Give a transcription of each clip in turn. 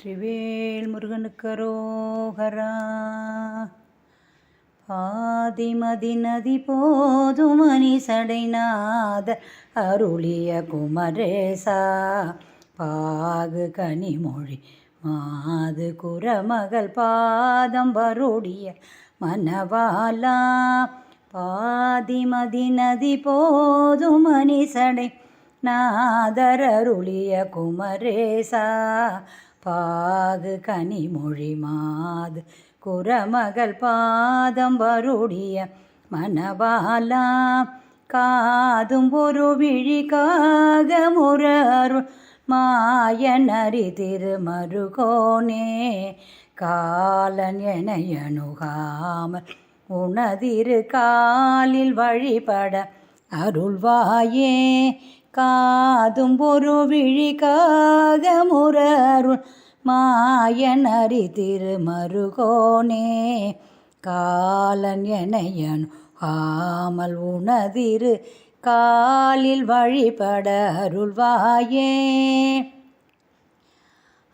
வெற்றிவேல் முருகனுக்கரோகரா பாதிமதி நதி போதுமணி சடைநாத அருளிய குமரேசா. பாகு கனிமொழி மாது குரமகள் பாதம் வருடிய மனவாலா பாதிமதி நதி போதுமணி சடை நாதரருளிய குமரேசா. பாகு கனிமொழி மாது. குரமகள் பாதம் வருடிய மனபாலா. காதும் ஒரு விழிக்காக முரர் மாயனரி திருமருகோனே. காலன் எனையணுகாமல் உனதிரு காலில் வழிபட அருள்வாயே. காதும் ஒரு விழிக்காக முரருள் மாயனரி திருமருகோனே. காலன் எனையன் ஆமல் உணதிரு காலில் வழிபட அருள்வாயே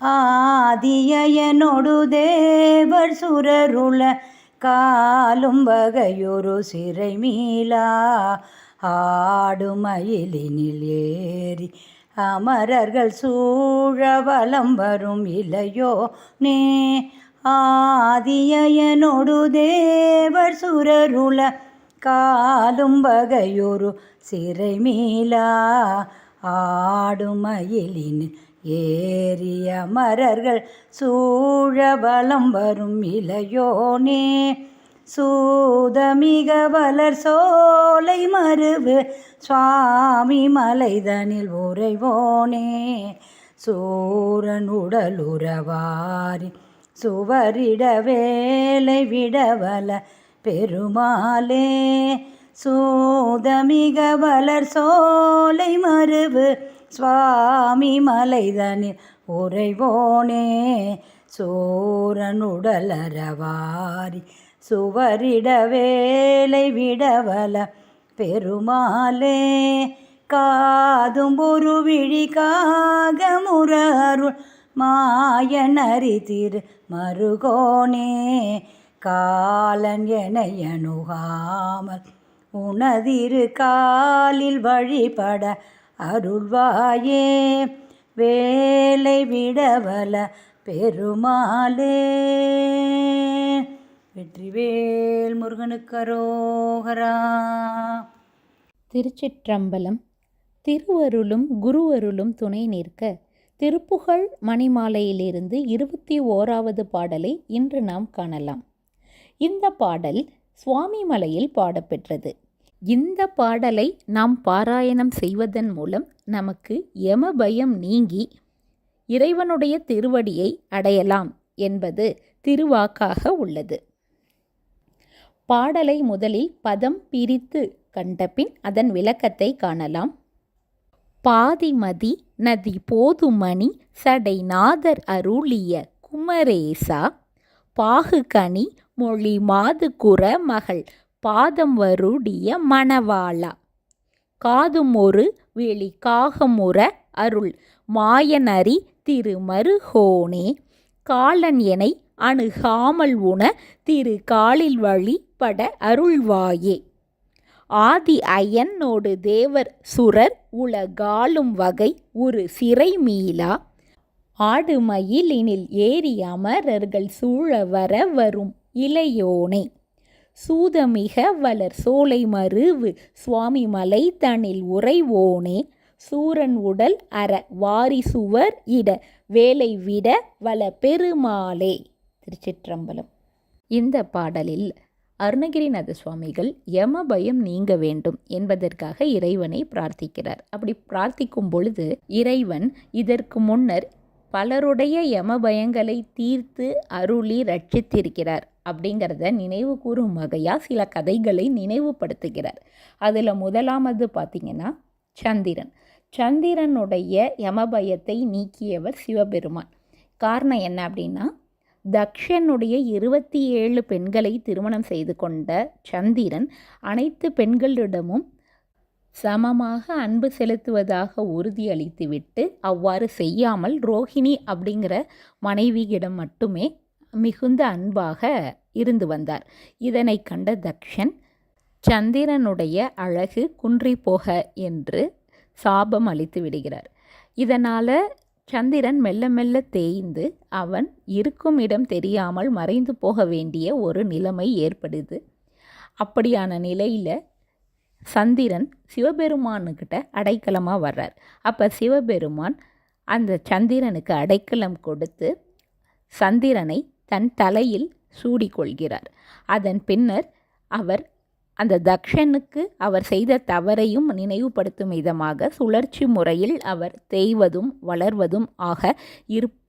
ஆதியனொடு தேவர் சுரருள காலும் வகையொரு சிறை மீளா. ஆடுமயிலினில் ஏறி அமரர்கள் சூழவலம் வரும் இளையோ நே? ஆதியனொடு தேவர் சுரருள காலும் வகையொரு சிறை மீளா ஆடுமயிலின் ஏறிய மரர்கள் சூழவலம் வரும் இலையோனே சூதமிக வளர் சோலை மருவு சுவாமி மலைதனில் உறைவோனே. சூரன் உடலுறவாரி சுவரிட வேலை விடவல பெருமாளே. சூதமிக வளர் சோலை மருவு சுவாமி மலைதனில் உறைவோனே. சோரனுடலரவாரி சுவரிட வேலை விடவல பெருமாளே காதும் ஒரு விழிக்காக முரருள் மாயனரி திரு மருகோனே காலன் எனயணுகாமல் உனதிரு காலில் வழிபட அருள்வாயே வேலை விடவல பெருமாளே. வெற்றிவேல் முருகனுக்கரோகரா திருச்சிற்றம்பலம் திருவருளும் குருவருளும் துணை நிற்க திருப்புகழ் மணிமாலையிலிருந்து இருபத்தி ஓராவது பாடலை இன்று நாம் காணலாம். இந்த பாடல் சுவாமி மலையில் பாடப்பெற்றது. இந்த பாடலை நாம் பாராயணம் செய்வதன் மூலம் நமக்கு யம பயம் நீங்கி இறைவனுடைய திருவடியை அடையலாம் என்பது திருவாக்காக உள்ளது. பாடலை முதலில் பதம் பிரித்து கண்டபின் அதன் விளக்கத்தை காணலாம். பாதிமதி நதி போதுமணி சடைநாதர் அருளிய குமரேசா பாகுகனி மொழி மாது குற மகள் பாதம் வருடிய மணவாளா காதும் ஒரு வெளி காகமுற அருள் மாயனரி திருமருகோனே காலன் எனை அணுகாமல் உண திரு காலில் வழி உட்பட அருள்வாயே. ஆதி அயன்னோடு தேவர் சுரர் உலகாலும் வகை ஒரு சிறை மீளா. ஆடு மயிலினில் ஏறி அமரர்கள் சூழ வர வரும் இளையோனே. சூதமிக வளர் சோலை மருவு சுவாமி மலை தனில் உறைவோனே. சூரன் உடல் அற வாரி சுவர் இட வேலை விட வள பெருமாளே. திருச்சிற்றம்பலம். இந்த பாடலில் அருணகிரிநாத சுவாமிகள் யம பயம் நீங்க வேண்டும் என்பதற்காக இறைவனை பிரார்த்திக்கிறார். அப்படி பிரார்த்திக்கும் பொழுது இறைவன் இதற்கு முன்னர் பலருடைய யம பயங்களை தீர்த்து அருளி ரட்சித்திருக்கிறார் அப்படிங்கிறத நினைவு கூறும் வகையாக சில கதைகளை நினைவுபடுத்துகிறார். அதில் முதலாமது பார்த்திங்கன்னா சந்திரன். சந்திரனுடைய யமபயத்தை நீக்கியவர் சிவபெருமான் காரணம் என்ன அப்படின்னா தக்ஷனுடைய இருபத்தி ஏழு பெண்களை திருமணம் செய்து கொண்ட சந்திரன் அனைத்து பெண்களிடமும் சமமாக அன்பு செலுத்துவதாக உறுதியளித்துவிட்டு அவ்வாறு செய்யாமல் ரோஹிணி அப்படிங்கிற மனைவியிடம் மட்டுமே மிகுந்த அன்பாக இருந்து வந்தார். இதனை கண்ட தக்ஷன் சந்திரனுடைய அழகு குன்றி போக என்று சாபம் அளித்து விடுகிறார். இதனால் சந்திரன் மெல்ல மெல்ல தேய்ந்து அவன் இருக்கும் இடம் தெரியாமல் மறைந்து போக வேண்டிய ஒரு நிலைமை ஏற்படுது. அப்படியான நிலையில் சந்திரன் சிவபெருமானுக்கிட்ட அடைக்கலமாக வர்றார். அப்போ சிவபெருமான் அந்த சந்திரனுக்கு அடைக்கலம் கொடுத்து சந்திரனை தன் தலையில் சூடிக்கொள்கிறார். அதன் பின்னர் அவர் அந்த தக்ஷனுக்கு அவர் செய்த தவறையும் நினைவுபடுத்தும் விதமாக சுழற்சி முறையில் அவர் தேய்வதும் வளர்வதும் ஆக இருக்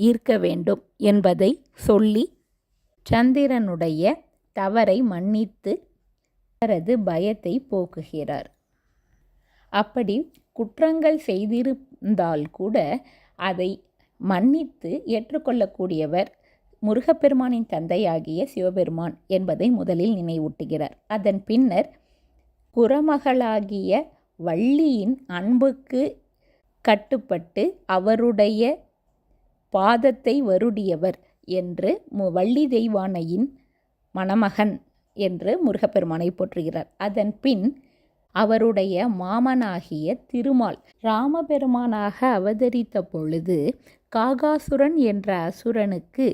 இருக்க வேண்டும் என்பதை சொல்லி சந்திரனுடைய தவறை மன்னித்து அவரது பயத்தை போக்குகிறார். அப்படி குற்றங்கள் செய்திருந்தால் கூட அதை மன்னித்து ஏற்றுக்கொள்ளக்கூடியவர் முருகப்பெருமானின் தந்தையாகிய சிவபெருமான் என்பதை முதலில் நினைவூட்டுகிறார். அதன் பின்னர் குரமகளாகிய வள்ளியின் அன்புக்கு கட்டுப்பட்டு அவருடைய பாதத்தை வருடியவர் என்று மு வள்ளி தெய்வானையின் மணமகன் என்று முருகப்பெருமானை போற்றுகிறார். அதன் பின் அவருடைய மாமனாகிய திருமால் ராமபெருமானாக அவதரித்த பொழுது காகாசுரன் என்ற அசுரனுக்கு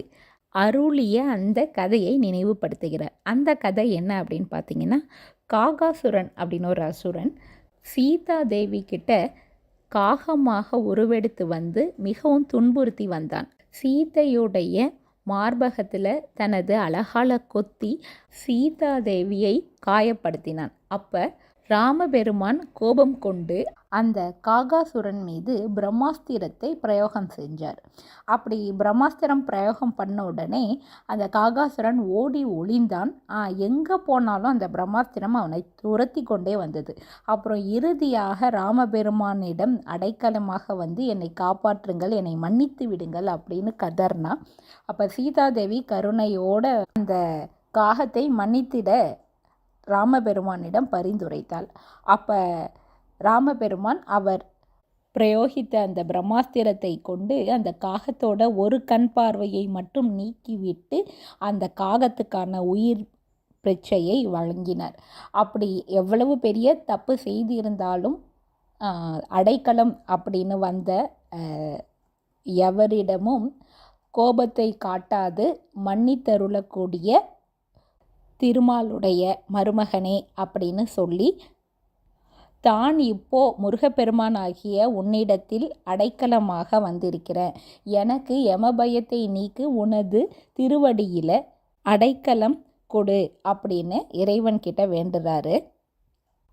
அருளிய அந்த கதையை நினைவுபடுத்துகிறார். அந்த கதை என்ன அப்படின்னு பார்த்தீங்கன்னா காகாசுரன் அப்படின்னு ஒரு அசுரன் சீதா தேவி கிட்ட காகமாக உருவெடுத்து வந்து மிகவும் துன்புறுத்தி வந்தான். சீதையுடைய மார்பகத்தில் தனது அழகால கொத்தி சீதா தேவியை காயப்படுத்தினான். அப்போ ராமபெருமான் கோபம் கொண்டு அந்த காகாசுரன் மீது பிரம்மாஸ்திரத்தை பிரயோகம் செஞ்சார். அப்படி பிரம்மாஸ்திரம் பிரயோகம் பண்ண உடனே அந்த காகாசுரன் ஓடி ஒளிந்தான். எங்கே போனாலும் அந்த பிரம்மாஸ்திரம் அவனை துரத்தி கொண்டே வந்தது. அப்புறம் இறுதியாக ராமபெருமானிடம் அடைக்கலமாக வந்து என்னை காப்பாற்றுங்கள் என்னை மன்னித்து விடுங்கள் அப்படின்னு கதர்னா அப்போ சீதாதேவி கருணையோட அந்த காகத்தை மன்னித்திட ராமபெருமானிடம் பரிந்துரைத்தாள். அப்போ ராமபெருமான் அவர் பிரயோகித்த அந்த பிரம்மாஸ்திரத்தை கொண்டு அந்த காகத்தோட ஒரு கண் பார்வையை மட்டும் நீக்கிவிட்டு அந்த காகத்துக்கான உயிர் பிரச்சையை வழங்கினார். அப்படி எவ்வளவு பெரிய தப்பு செய்திருந்தாலும் அடைக்கலம் அப்படின்னு வந்த எவரிடமும் கோபத்தை காட்டாது மன்னித்தருளக்கூடிய திருமாலுடைய மருமகனே அப்படின்னு சொல்லி தான் இப்போ முருகப்பெருமான் ஆகிய உன்னிடத்தில் அடைக்கலமாக வந்திருக்கிறேன் எனக்கு யமபயத்தை நீக்கு உனது திருவடியில் அடைக்கலம் கொடு அப்படின்னு இறைவன்கிட்ட வேண்டுறாரு.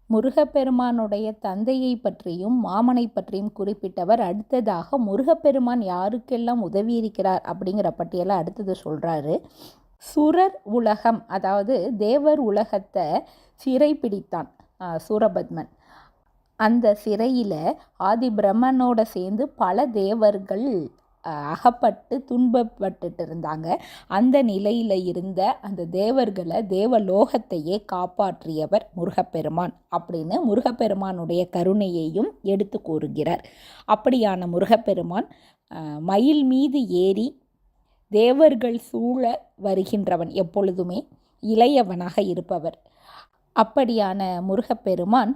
முருகப்பெருமானுடைய தந்தையை பற்றியும் மாமனை பற்றியும் குறிப்பிட்டவர் அடுத்ததாக முருகப்பெருமான் யாருக்கெல்லாம் உதவி இருக்கிறார் அப்படிங்கிற பட்டியலை அடுத்தது சொல்கிறாரு சுரர் உலகம் அதாவது தேவர் உலகத்தை சிறை பிடித்தான் சூரபத்மன். அந்த சிறையில் ஆதி பிரம்மனோட சேர்ந்து பல தேவர்கள் அகப்பட்டு துன்பப்பட்டுட்டு இருந்தாங்க அந்த நிலையில் இருந்த அந்த தேவர்களை தேவலோகத்தையே காப்பாற்றியவர் முருகப்பெருமான் அப்படின்னு முருகப்பெருமானுடைய கருணையையும் எடுத்து கூறுகிறார். அப்படியான முருகப்பெருமான் மயில் மீது ஏறி தேவர்கள் சூழ வருகின்றவன் எப்பொழுதுமே இளையவனாக இருப்பவர். அப்படியான முருகப்பெருமான்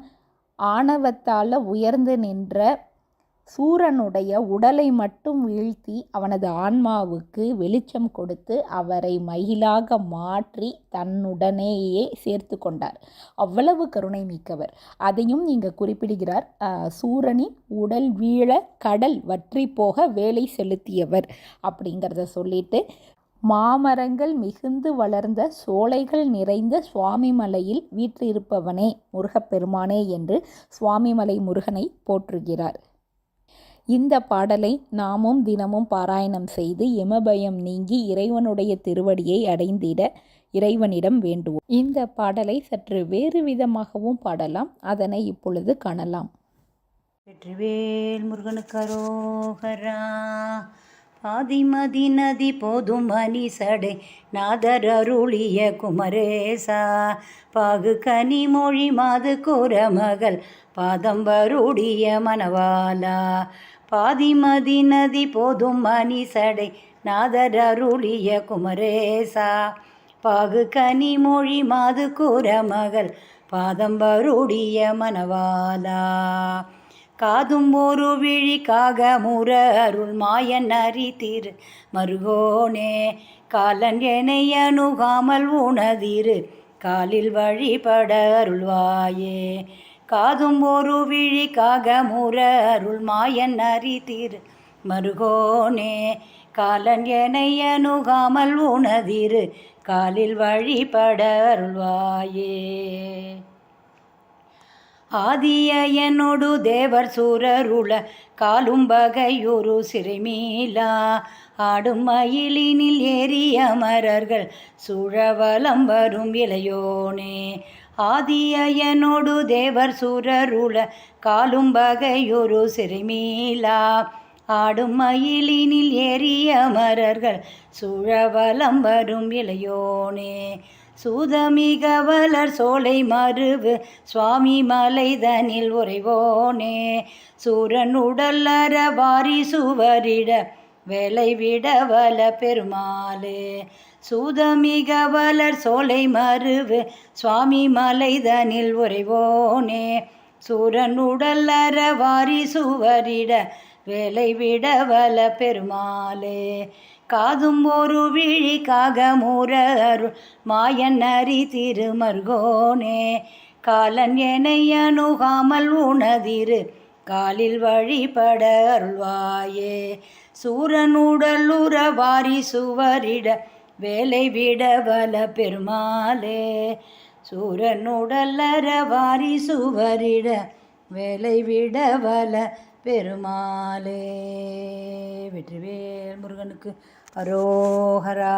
ஆணவத்தால் உயர்ந்து நின்ற சூரனுடைய உடலை மட்டும் வீழ்த்தி அவனது ஆன்மாவுக்கு வெளிச்சம் கொடுத்து அவரை மயிலாக மாற்றி தன்னுடனேயே சேர்த்து கொண்டார். அவ்வளவு கருணை மிக்கவர். அதையும் இங்கே குறிப்பிடுகிறார். சூரனின் உடல் வீழ கடல் வற்றி போக வேலை செலுத்தியவர் அப்படிங்கிறத சொல்லிட்டு மாமரங்கள் மிகுந்து வளர்ந்த சோலைகள் நிறைந்த சுவாமிமலையில் வீற்றிருப்பவனே முருகப்பெருமானே என்று சுவாமிமலை முருகனை போற்றுகிறார். இந்த பாடலை நாமும் தினமும் பாராயணம் செய்து எமபயம் நீங்கி இறைவனுடைய திருவடியை அடைந்திட இறைவனிடம் வேண்டுவோம். இந்த பாடலை சற்று வேறு விதமாகவும் பாடலாம். அதனை இப்பொழுது காணலாம். வெற்றிவேல் முருகனுக்கு அரோகரா. ஆதிமதி நதி போதும் மணி சடை நாதர் அருளிய குமரேசா. பாகு கனி மொழி மாது கூற மகள் பாதம் வருடிய மனவாலா பாதிமதி நதி போதும் மணி சடை நாதர் அருளிய குமரேசா. பாகு கனி மொழி மாது கூற மகள் பாதம் வருடிய மனவாலா காதும் ஒரு விழிக்காக முர அருள் மாயன் அறிதிரு. மருகோனே காலன் என அணுகாமல் உணதிரு காலில் வழிபட அருள்வாயே. காதும் ஒரு விழிக்காக முர அருள் மாயன் அறிதிரு. மருகோனே காலன் என அணுகாமல் உணதிரு காலில் வழிபட அருள்வாயே. ஆதிய என்னொடு தேவர் சூரருள காலும் பகையுரு சிறைமீலா. ஆடும் மயிலினில் ஏறிய மரர்கள் சூழவலம் வரும் இளையோனே. ஆதிய தேவர் சூரருள காலும் பகையுரு சிறைமீலா. ஆடும் மயிலினில் ஏறிய மரர்கள் சூழவலம் வரும் இளையோனே. சூதமிக வளர் சோலை மறுவு சுவாமி மலைதனில் உறைவோனே. சூரன் உடல்லற வாரி சுவரிட வேலை விட வல பெருமாளே. சூதமிக வளர் சோலை மறுவு சுவாமி மலைதனில் உறைவோனே. சூரன் உடல்லற வாரி சுவரிட வேலை விட வல பெருமாளே. காதும் ஒரு விழிக்காக மூர அருள் மாயன் அறி திருமர்கோனே. காலன் என்னை அணுகாமல் உணதிரு காலில் வழிபட அருள்வாயே. சூரன் உடல் வாரி சுவரிட வேலை விட வல பெருமாளே. சூரன் உடல் வாரி சுவரிட வேலை விட வல பெருமாளே. வெற்றிவேல் முருகனுக்கு हरोहरा